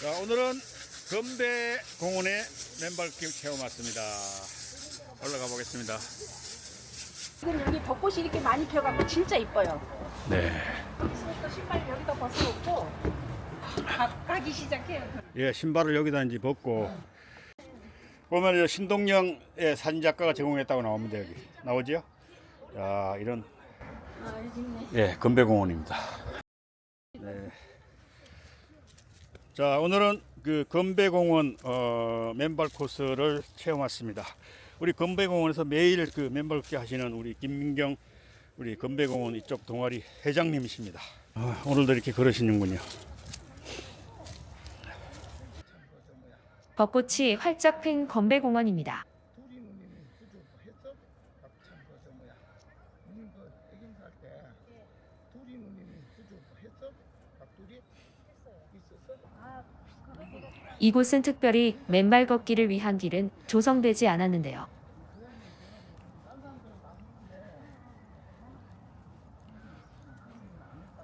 자, 오늘은 건배 공원에 맨발길 체험 왔습니다. 올라가 보겠습니다. 지금 여기 벚꽃이 이렇게 많이 펴갖고 진짜 이뻐요. 네. 또 신발 여기다 벗어놓고 가, 가기 시작해요. 예, 신발을 여기다 이제 벗고 보면 저 신동영의 사진 작가가 제공했다고 나옵니다 여기 나오지요? 자, 이런 아, 여기 있네. 예, 건배공원입니다. 네. 자, 오늘은 그 건배공원 어, 맨발 코스를 체험 왔습니다. 우리 건배공원에서 매일 그 맨발 걷기 하시는 우리 김민경 우리 건배공원 이쪽 동아리 회장님이십니다. 아, 오늘도 이렇게 걸으시는군요. 벚꽃이 활짝 핀 건배공원입니다. 이곳은 특별히 맨발 걷기를 위한 길은 조성되지 않았는데요.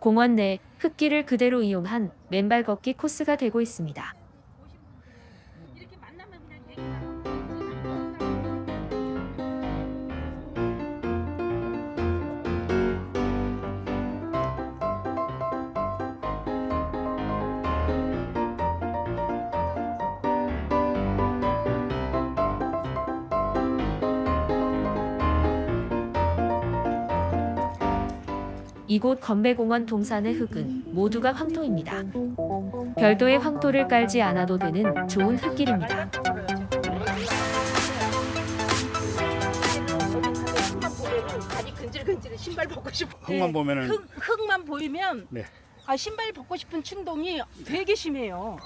공원 내 흙길을 그대로 이용한 맨발 걷기 코스가 되고 있습니다. 이곳 건배공원 동산의 흙은 모두가 황토입니다. 별도의 황토를 깔지 않아도 되는 좋은 흙길입니다. 다리 근질근질 신발 벗고 싶어. 흙만 보면은 흙, 흙만 보이면 네. 아 신발 벗고 싶은 충동이 되게 심해요.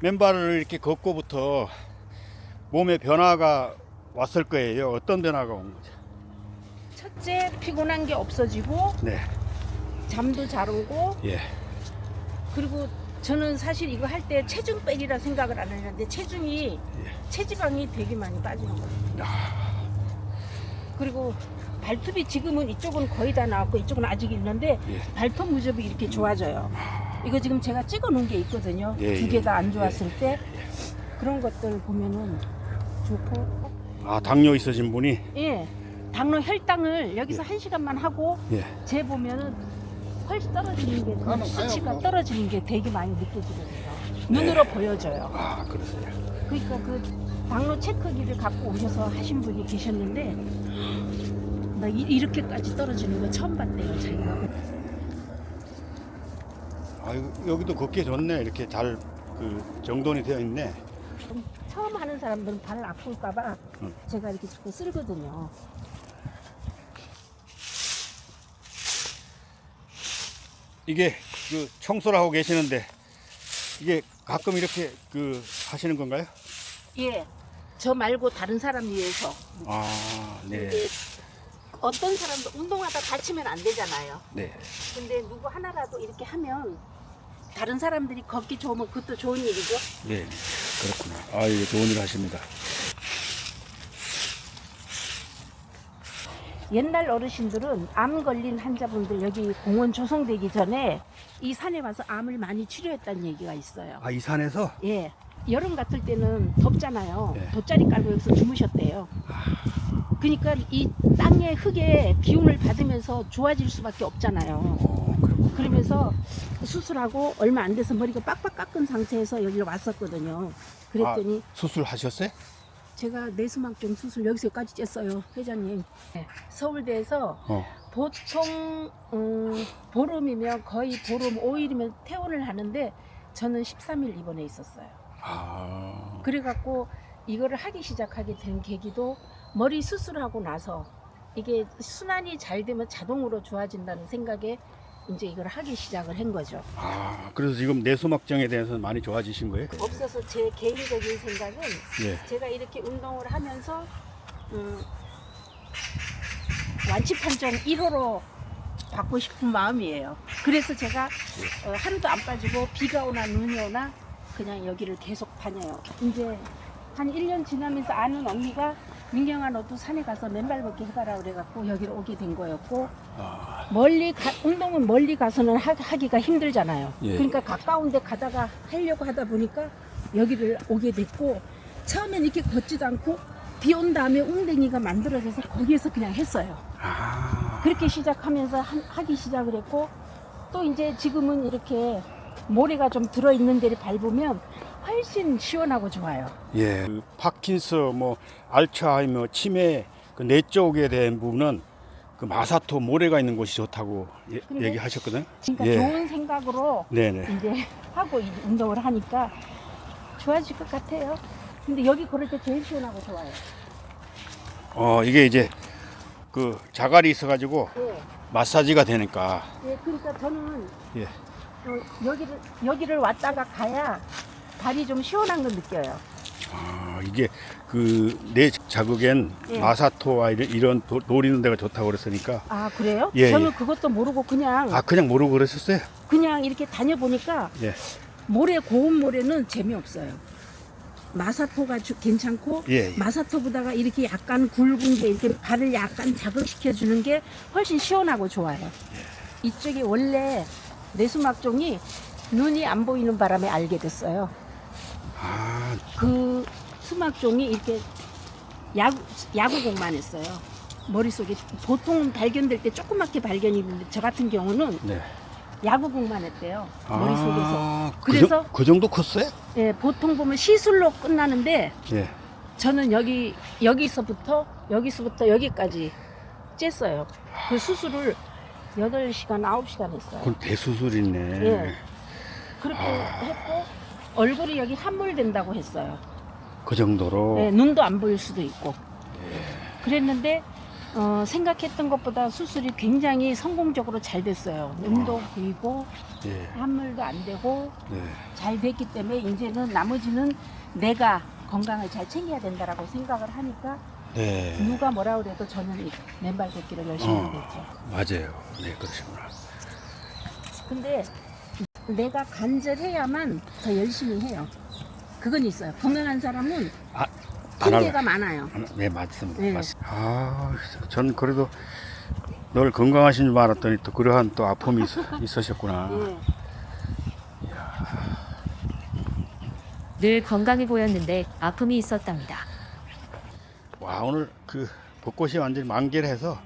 맨발을 이렇게 걷고부터 몸에 변화가 왔을 거예요. 어떤 변화가 온 거죠? 첫째 피곤한 게 없어지고 네. 잠도 잘 오고 예. 그리고 저는 사실 이거 할 때 체중 빼기라 생각을 안 했는데 체중이 체지방이 되게 많이 빠지는 거예요. 그리고 발톱이 지금은 이쪽은 거의 다 나왔고 이쪽은 아직 있는데 예. 발톱 무접이 이렇게 좋아져요. 이거 지금 제가 찍어 놓은 게 있거든요. 예, 두 개 다안 예. 좋았을 때 그런 것들 보면은 좋고 아, 당뇨 있으신 분이 예 당로 혈당을 여기서 예. 한 시간만 하고 예. 재 보면은 훨씬 떨어지는 게 수치가 떨어지는 게 되게 많이 느껴지거든요. 눈으로 보여져요. 아, 그러세요. 그러니까 그 당로 체크기를 갖고 오셔서 하신 분이 계셨는데 나 이, 이렇게까지 떨어지는 거 처음 봤대요. 자기가. 아, 여기도 걷기 좋네. 이렇게 잘 그 정돈이 되어 있네. 처음 하는 사람들은 발 아플까봐 응. 제가 이렇게 자꾸 쓸거든요. 이게 그 청소를 하고 계시는데 이게 가끔 이렇게 그 하시는 건가요? 예. 저 말고 다른 사람 위해서. 아, 네. 근데 어떤 사람도 운동하다 다치면 안 되잖아요. 네. 근데 누구 하나라도 이렇게 하면 다른 사람들이 걷기 좋으면 그것도 좋은 일이죠. 네. 그렇구나. 아, 이게 좋은 일 하십니다. 옛날 어르신들은 암 걸린 환자분들 여기 공원 조성되기 전에 이 산에 와서 암을 많이 치료했다는 얘기가 있어요. 아, 이 산에서 예. 여름 같을 때는 덥잖아요. 예. 돗자리 깔고 여기서 주무셨대요. 그러니까 이 땅의 흙에 기운을 받으면서 좋아질 수밖에 없잖아요. 어. 그러면서 수술하고 얼마 안 돼서 머리가 빡빡 깎은 상태에서 여기로 왔었거든요. 그랬더니 수술하셨어요? 제가 내수막좀 수술 여기서까지 쬐어요, 회장님. 네. 서울대에서 어. 보통 음, 보름이면 거의 보름 5일이면 퇴원을 하는데 저는 13일 입원해 있었어요. 아. 그래갖고 이거를 하기 시작하게 된 계기도 머리 수술하고 나서 이게 순환이 잘 되면 자동으로 좋아진다는 생각에 이제 이걸 하기 시작을 한 거죠. 아, 그래서 지금 내수막정에 대해서는 많이 좋아지신 거예요? 없어서 제 개인적인 생각은 예. 제가 이렇게 운동을 하면서 음, 완치 판정 1호로 받고 싶은 마음이에요. 그래서 제가 어, 하루도 안 빠지고 비가 오나 눈이 오나 그냥 여기를 계속 다녀요. 이제 한 1년 지나면서 아는 언니가 민경아 너도 산에 가서 맨발 걷기 해봐라 그래갖고 여기로 오게 된 거였고 아, 멀리 가, 운동은 멀리 가서는 하, 하기가 힘들잖아요. 예. 그러니까 가까운데 가다가 하려고 하다 보니까 여기를 오게 됐고 처음엔 이렇게 걷지도 않고 비 온 다음에 웅댕이가 만들어져서 거기에서 그냥 했어요. 아, 그렇게 시작하면서 한- 하기 시작을 했고 또 이제 지금은 이렇게 모래가 좀 들어있는 데를 밟으면 훨씬 시원하고 좋아요. 예. 그 파킨스, 뭐 알츠하이머, 치매 그 뇌 쪽에 대한 부분은 그 마사토 모래가 있는 곳이 좋다고 예, 얘기하셨거든. 그러니까 예. 좋은 생각으로 네네. 이제 하고 이 운동을 하니까 좋아질 것 같아요. 근데 여기 걸을 때 제일 시원하고 좋아요. 어 이게 이제 그 자갈이 있어가지고 예, 마사지가 되니까. 예 그러니까 저는 예. 어, 여기를 여기를 왔다가 가야 발이 좀 시원한 걸 느껴요. 아 이게 그뇌 자극엔 예. 마사토와 이런, 이런 도, 노리는 데가 좋다고 그랬으니까. 아 그래요? 예, 저는 예. 그것도 모르고 그냥 아 그냥 모르고 그랬었어요. 그냥 이렇게 다녀보니까 예. 모래 고운 모래는 재미없어요. 마사토가 주- 괜찮고 예. 예. 마사토보다가 이렇게 약간 굵은 게 이렇게 발을 약간 자극시켜 주는 게 훨씬 시원하고 좋아요. 이쪽이 원래 내수막종이 눈이 안 보이는 바람에 알게 됐어요. 아그 수막종이 이렇게 야구, 야구공만 했어요. 머릿속에 보통 발견될 때 조그맣게 발견이 되는데 저 같은 경우는 네. 야구공만 했대요. 머릿속에서. 아, 그래서- 그, 정, 그 정도 컸어요? 예, 보통 보면 시술로 끝나는데 예. 저는 여기 여기서부터 여기서부터 여기까지 쬐어요. 그 수술을 8시간, 9시간 했어요. 그건 대수술이네. 예. 그렇게 아. 했고 얼굴이 여기 함몰된다고 했어요. 그 정도로. 네, 눈도 안 보일 수도 있고. 그랬는데 어, 생각했던 것보다 수술이 굉장히 성공적으로 잘 됐어요. 눈도 보이고 예. 함몰도 안 되고 네. 잘 됐기 때문에 이제는 나머지는 내가 건강을 잘 챙겨야 된다라고 생각을 하니까 네. 누가 뭐라 그래도 저는 이 맨발 걷기를 열심히 어. 하겠죠. 맞아요. 네, 그러시구나. 근데 내가 간절해야만 더 열심히 해요. 그건 있어요. 건강한 사람은 아, 안. 핑계가 많아요. 네, 맞습니다. 네. 맞습니다. 아, 전 그래도 늘 건강하신 줄 알았더니 또 그러한 또 아픔이 있, 있으셨구나. 예. 늘 건강해 보였는데 아픔이 있었답니다. 와, 오늘 그 벚꽃이 완전히 만개를 해서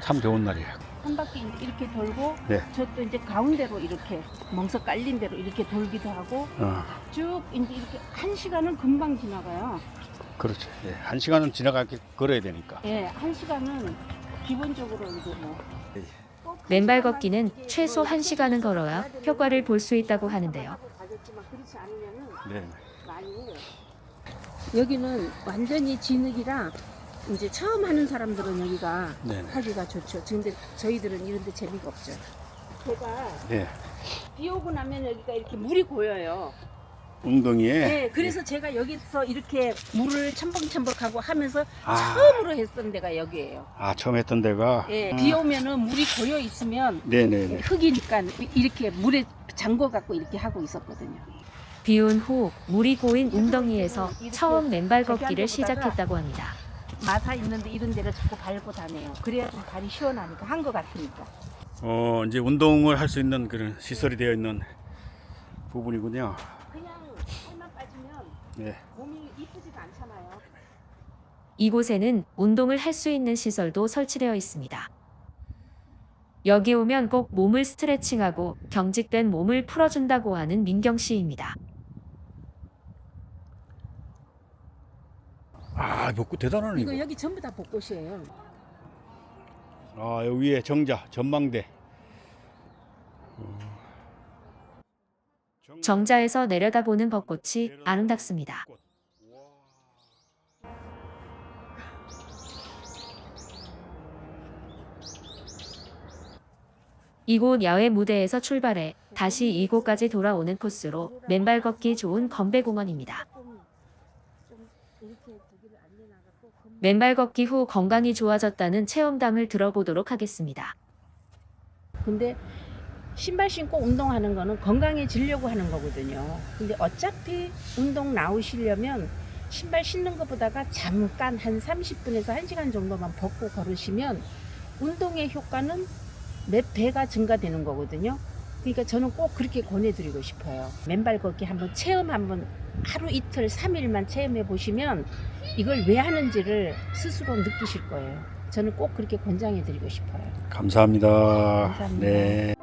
참 좋은 날이에요. 한 바퀴 이렇게 돌고 네. 저또 이제 가운데로 이렇게 멍석 깔린 대로 이렇게 돌기도 하고 어, 쭉 이제 이렇게 한 시간은 금방 지나가요. 그렇죠. 예, 한 시간은 지나가게 걸어야 되니까. 예, 한 시간은 기본적으로 이제 뭐꼭 맨발 한 걷기는 최소 1시간은 걸어야 효과를 볼 수 있다고 하는데요. 가겠지만 그렇지 않으면은 네. 많이 여기는 완전히 진흙이라 이제 처음 하는 사람들은 여기가 네. 하기가 좋죠. 근데 저희들은 이런데 재미가 없죠. 제가 네. 비 오고 나면 여기가 이렇게 물이 고여요. 웅덩이에. 네, 그래서 제가 여기서 이렇게 물을 첨벙첨벙하고 하면서 아, 처음으로 했던 데가 여기예요. 아, 처음 했던 데가. 예, 아, 비 오면은 물이 고여 있으면 네네네. 흙이니까 이렇게 물에 잠궈 갖고 이렇게 하고 있었거든요. 비운 후 물이 고인 웅덩이에서 처음 맨발 걷기를 시작했다고 합니다. 마사 있는데 이런 데를 자꾸 밟고 다녀요. 그래야 좀 발이 시원하니까 한 것 같으니까. 어, 이제 운동을 할 수 있는 그런 시설이 되어 있는 부분이군요. 그냥 살만 빠지면 네. 몸이 이쁘지가 않잖아요. 이곳에는 운동을 할 수 있는 시설도 설치되어 있습니다. 여기 오면 꼭 몸을 스트레칭하고 경직된 몸을 풀어준다고 하는 민경 씨입니다. 아, 벚꽃 대단하네. 이거 이거. 여기 전부 다 벚꽃이에요. 아, 여기 위에 정자, 전망대. 정자에서 내려다보는 벚꽃이 아름답습니다. 이곳 야외 무대에서 출발해 다시 이곳까지 돌아오는 코스로 맨발 걷기 좋은 건배공원입니다. 조금 좀 이렇게 저기를 안 내놔갖고 건- 맨발 걷기 후 건강이 좋아졌다는 체험담을 들어보도록 하겠습니다. 근데 신발 신고 운동하는 거는 건강해지려고 하는 거거든요. 근데 어차피 운동 나오시려면 신발 신는 것보다가 잠깐 한 30분에서 1시간 정도만 벗고 걸으시면 운동의 효과는 몇 배가 증가되는 거거든요. 그러니까 저는 꼭 그렇게 권해드리고 싶어요. 맨발 걷기 한번 체험 한번 하루 이틀 3일만 체험해 보시면 이걸 왜 하는지를 스스로 느끼실 거예요. 저는 꼭 그렇게 권장해 드리고 싶어요. 감사합니다. 감사합니다. 네.